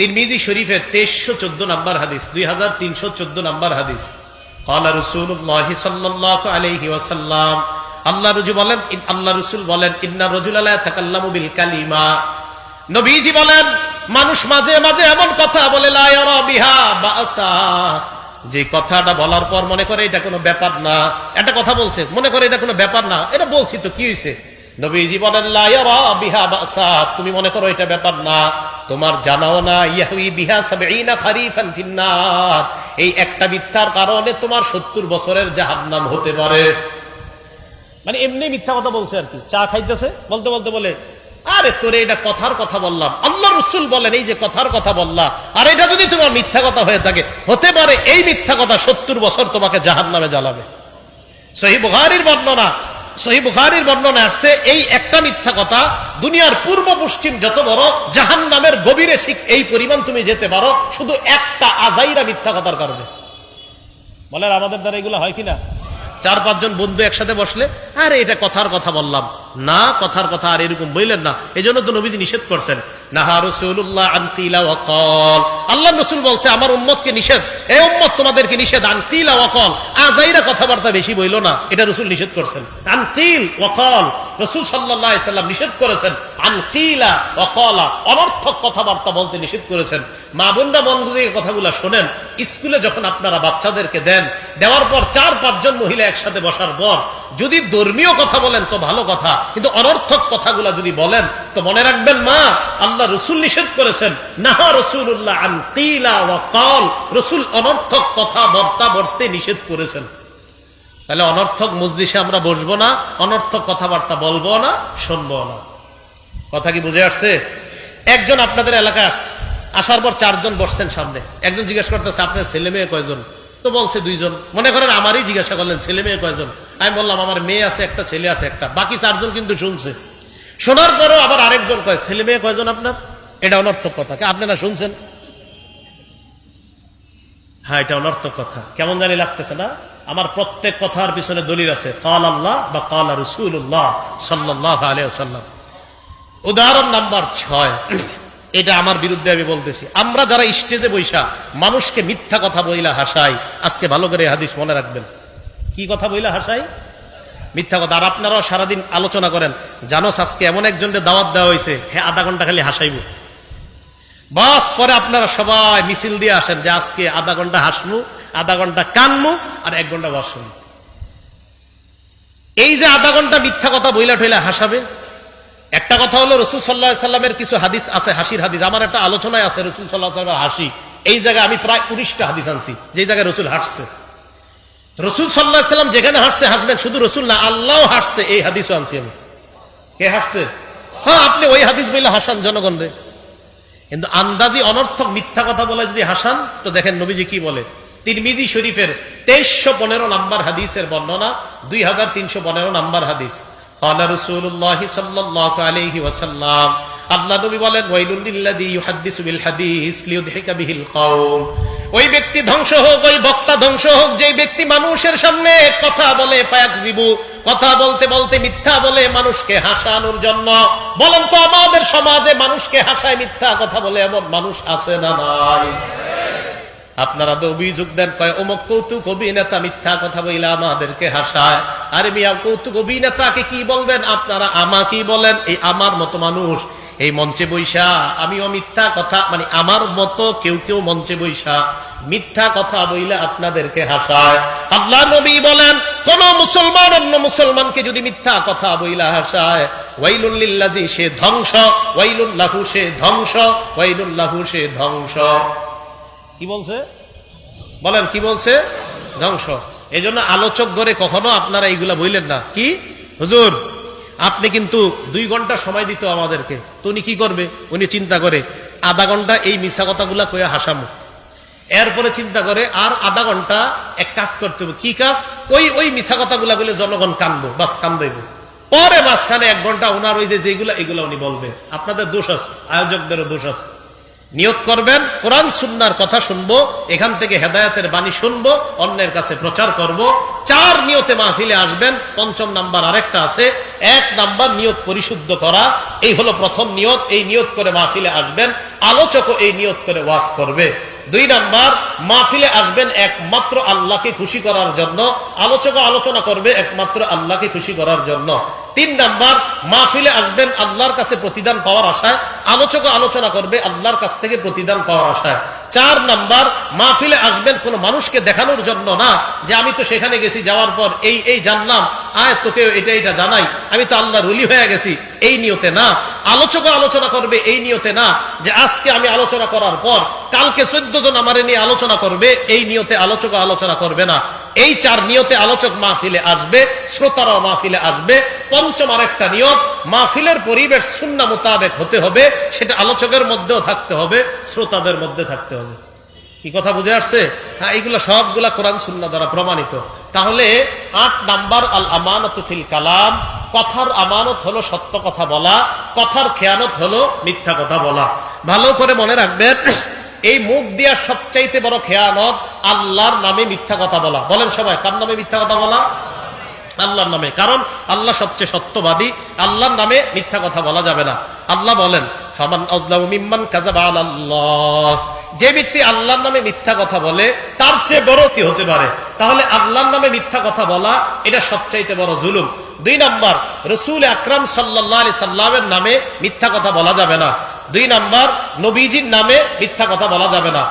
তিনমিজি শরীফের তেইশো চোদ্দ নম্বর হাদিস, দুই হাজার তিনশো চোদ্দ নম্বর হাদিস। কলা রসুল্লাহ সাল্লাহ আলহি ওয়াসাল্লাম আল্লাহ রুজু বলেন আল্লাহ রসুল বলেন, ইন্না রজুল আল্লাহ বিল কালিমা। নবীজি বলেন, মানুষ মাঝে মাঝে এমন কথা বলে যে কথাটা বলার পর মনে করে এটা কোনো ব্যাপার না। একটা কথা বলছে, মনে করে এটা কোনো ব্যাপার না। এটা বলছি তো, কি হয়েছে নবীজি বলেন বিহা বাসা। তুমি মনে করো এটা ব্যাপার না। তোমার জানাও না ইয়াহুই বিহা সাবঈনা খারিফান ফিন্নার। এই একটা মিথ্যার কারণে তোমার সত্তর বছরের জাহান্নাম হতে পারে। মানে এমনি মিথ্যা কথা বলছে আর কি। চা খাইতেছে বলতে বলতে বলে আরে তোরে এটা কথার কথা বললাম। আল্লাহ রসুল বলেন এই যে কথার কথা বললা আর এটা যদি তোমার মিথ্যা কথা হয়ে থাকে হতে পারে এই মিথ্যা কথা সত্তর বছর তোমাকে জাহান নামে জ্বালাবে। সহি বুখারির বর্ণনা সহি বর্ণনা আসছে, এই একটা মিথ্যা কথা, দুনিয়ার পূর্ব পশ্চিম যত বড় জাহান নামের গভীরে শিখ এই পরিমাণ তুমি যেতে পারো, শুধু একটা আজাইরা মিথ্যা কথার কারণে। বলেন, আমাদের দ্বারা এগুলো হয় কিনা? চার পাঁচজন বন্ধু একসাথে বসলে, আরে এটা কথার কথা বললাম। না, কথার কথা আর এরকম বললেন না। এই জন্য তো নবীজি নিষেধ করছেন। আল্লাহ রসুল বলছে, আমার নিষেধ। নিষেধ। কথাবার্তা বেশি বইল না। এটা নিষেধ করছেন। রসুল সাল্লাহ সাল্লাম নিষেধ করেছেন আনতিলা ওয়াকলা অনর্থক কথাবার্তা বলতে নিষেধ করেছেন। মা বোনরা বন্ধ থেকে কথাগুলা শোনেন। স্কুলে যখন আপনারা বাচ্চাদেরকে দেন, দেওয়ার পর চার, পাঁচজন মহিলা একসাথে বসার পর, যদি ধর্মীয় কথা বলেন তো ভালো কথা, কিন্তু অনর্থক কথাগুলা যদি বলেন, তো মনে রাখবেন, মা, আল্লাহ রসুল নিষেধ করেছেন। নাহা রসুল্লাহ আনতিলা ওয়াকাল রসুল অনর্থক কথা, বর্তা বর্তে নিষেধ করেছেন। তাহলে অনর্থক মজলিসে আমরা বসবো না, অনর্থক কথাবার্তা বলব না, শুনব না। কথা কি বুঝে আসছে? একজন আপনাদের এলাকায় আসছে আসার পর চারজন বসছেন সামনে। একজন জিজ্ঞেস করতেছে, আপনার ছেলে মেয়ে কয়জন? তো বলছে দুইজন। মনে করেন আমারই জিজ্ঞাসা করলেন, ছেলে মেয়ে কয়জন? আমি বললাম, আমার মেয়ে আছে, একটা ছেলে আছে, একটা। বাকি চারজন কিন্তু শুনছে। শোনার পরও আবার আরেকজন কয়, ছেলে মেয়ে কয়জন আপনার? এটা অনর্থক কথা। আপনারা শুনছেন? হ্যাঁ এটা অনর্থক কথা। কেমন জানি লাগতেছে না? আমার প্রত্যেক কথার পিছনে দলিল আছে। কাল আল্লাহ বা কাল সাল্লাহ আলিয়াল্লাম উদাহরণ নাম্বার ছয়। এটা আমার বিরুদ্ধে আমি বলতেছি। আমরা যারা স্টেজে বৈশা মানুষকে মিথ্যা কথা বইলা হাসাই, আজকে ভালো করে হাদিস মনে রাখবেন। কি কথা বইলা হাসাই? মিথ্যা কথা। আর আপনারাও সারাদিন আলোচনা করেন, জানো আজকে এমন একজনকে দাওয়াত দেওয়া হয়েছে হ্যাঁ আধা ঘণ্টা খালি হাসাইব। বাস, পরে আপনারা সবাই মিছিল দিয়ে আসেন যে আজকে আধা ঘণ্টা হাসমু আধা ঘণ্টা কানমু আর এক ঘণ্টা বসুন এই যে আধা ঘণ্টা মিথ্যা কথা বইলা ঠইলা হাসাবে, একটা কথা হলো রসুল সাল্লাহ সাল্লামের কিছু হাদিস আছে, হাসির হাদিস। আমার একটা আলোচনায় আছে রসুল সাল্লাহ সাল্লামের হাসি। এই জায়গায় আমি প্রায় উনিশটা হাদিস আনছি যে জায়গায় রসুল হাসছে। রসুল সাল্লাহ সাল্লাম যেখানে হাসছে, হাসবেন শুধু রসুল না আল্লাহ হাসছে, এই হাদিসও আনছি আমি। কে হাসছে? হ্যাঁ আপনি ওই হাদিস বইলে হাসান জনগণ রে। কিন্তু আন্দাজি অনর্থক মিথ্যা কথা বলে যদি হাসান, তো দেখেন নবীজি কি বলে? তিরমিজি শরীফের তেইশশো পনেরো নাম্বার হাদিসের বর্ণনা দুই হাজার তিনশো পনেরো নাম্বার হাদিস قال رسول الله صلى الله عليه وسلم আল্লাহ নবী বলেন ওয়াইলুল লিল্লাযী ইউহাদ্দিসু বিল হাদিস লিইউদহিকা বিহিল কওম ওই ব্যক্তি ধ্বংস হোক ওই বক্তা ধ্বংস হোক যে ব্যক্তি মানুষের সামনে কথা বলে ফায়াকজিবু কথা বলতে বলতে মিথ্যা বলে মানুষকে হাসানোর জন্য বলেন তো আমাদের সমাজে মানুষকে হাসায় মিথ্যা কথা বলে এমন মানুষ আছে না নাই আপনারা তো অভিযোগ দেন, কয়, অমুক কৌতুক অভিনেতা মিথ্যা কথা বইলে আমাদেরকে হাসায়। আরে মিয়া, কৌতুক অভিনেতাকে কি বলবেন? আপনারা আমাকেই বলেন, এই আমার মতো মানুষ, এই মঞ্চে বৈশা আমিও মিথ্যা কথা মানে আমার মতো কেউ কেউ মঞ্চে বৈশা মিথ্যা কথা বইলে আপনাদেরকে হাসায়। আল্লাহ নবী বলেন, কোন মুসলমান অন্য মুসলমানকে যদি মিথ্যা কথা বইলা হাসায় ওয়াইলুল্লিল্লাজি সে ধ্বংস ওয়াইলুল্লাহু সে ধ্বংস ওয়াইলুল্লাহু সে ধ্বংস। কি বলছে? বলেন, কি বলছে? ধ্বংস। এই জন্য আলোচক ধরে কখনো আপনারা এইগুলা বললেন না। কি? হুজুর, আপনি কিন্তু দুই ঘণ্টা সময় দিত আমাদেরকে। তো উনি কি করবে? উনি চিন্তা করে, আধা ঘণ্টা এই মিশা কথাগুলা কয়ে হাসামু। এরপরে চিন্তা করে, আর আধা ঘণ্টা এক কাজ করতে হবে। কি কাজ? ওই ওই মিশা কথাগুলা বলে জনগণ কানবো, বাস কান্দাইব পরে মাঝখানে এক ঘণ্টা ওনার ওই যে যেগুলা, এগুলা উনি বলবে। আপনাদের দোষ আছে, আয়োজকদেরও দোষ আছে। নিয়োগ করবেন, কোরআন, সুন্নার কথা শুনব, এখান থেকে হেদায়তের বাণী শুনব, অন্যের কাছে প্রচার করব। চার নিয়তে মাহফিলে আসবেন, পঞ্চম নাম্বার আরেকটা আছে, এক নাম্বার নিয়ত পরিশুদ্ধ করা, এই হলো প্রথম নিয়ত, এই নিয়ত করে মাহফিলে আসবেন, আলোচকও এই নিয়ত করে ওয়াজ করবে। দুই নাম্বার, মাহফিলে আসবেন একমাত্র আল্লাহকে খুশি করার জন্য আলোচক আলোচনা করবে একমাত্র আল্লাহকে খুশি করার জন্য। তিন নাম্বার, মাহফিলে আসবেন আল্লাহর কাছে প্রতিদান পাওয়ার আশায়। আলোচক আলোচনা করবে, আল্লাহর কাছ থেকে প্রতিদান পাওয়ার আশায়। চার নাম্বার, মাহফিলে আসবেন কোন মানুষকে দেখানোর জন্য না যে আমি তো সেখানে গেছি, যাওয়ার পর এই এই জানলাম, আয় তোকে এটা এটা জানাই, আমি তো আল্লাহ রুলি হয়ে গেছি, এই নিয়তে না। আলোচক আলোচনা করবে, এই নিয়তে না, যে আজকে আমি আলোচনা করার পর, কালকে চোদ্দ জন আমারে নিয়ে আলোচনা করবে, এই নিয়তে আলোচক আলোচনা করবে না। এই চার নিয়তে আলোচক মাহফিলে আসবে, শ্রোতারাও মাহফিলে আসবে, পঞ্চম আরেকটা নিয়ত মাহফিলের পরিবেশ শূন্য মোতাবেক হতে হবে, সেটা আলোচকের মধ্যেও থাকতে হবে, শ্রোতাদের মধ্যে থাকতে হবে। কি কথা বুঝে আসছে? হ্যাঁ এইগুলো সবগুলা কোরআন সুন্না দ্বারা প্রমাণিত। তাহলে আট নাম্বার, আল আমানত ফিল কালাম, কথার আমানত হলো সত্য কথা বলা, কথার খেয়ানত হলো মিথ্যা কথা বলা। ভালো করে মনে রাখবেন, এই মুখ দিয়া সবচাইতে বড় খেয়ানত আল্লাহর নামে মিথ্যা কথা বলা। বলেন সবাই, কার নামে মিথ্যা কথা বলা? আল্লাহর নামে। কারণ আল্লাহ সবচেয়ে সত্যবাদী। আল্লাহর নামে মিথ্যা কথা বলা যাবে না। আল্লাহ বলেন, ফামান আজলামু মিম্মান কাযাবা আল্লাহ যে ব্যক্তি আল্লাহর নামে মিথ্যা কথা বলে, তার চেয়ে বড় কি হতে পারে? তাহলে আল্লাহর নামে মিথ্যা কথা বলা, এটা সবচাইতে বড় জুলুম। দুই নাম্বার, রসুল আকরাম সাল্লাহ সাল্লামের নামে মিথ্যা কথা বলা যাবে না। দুই নাম্বার, নবীজির নামে মিথ্যা কথা বলা যাবে না।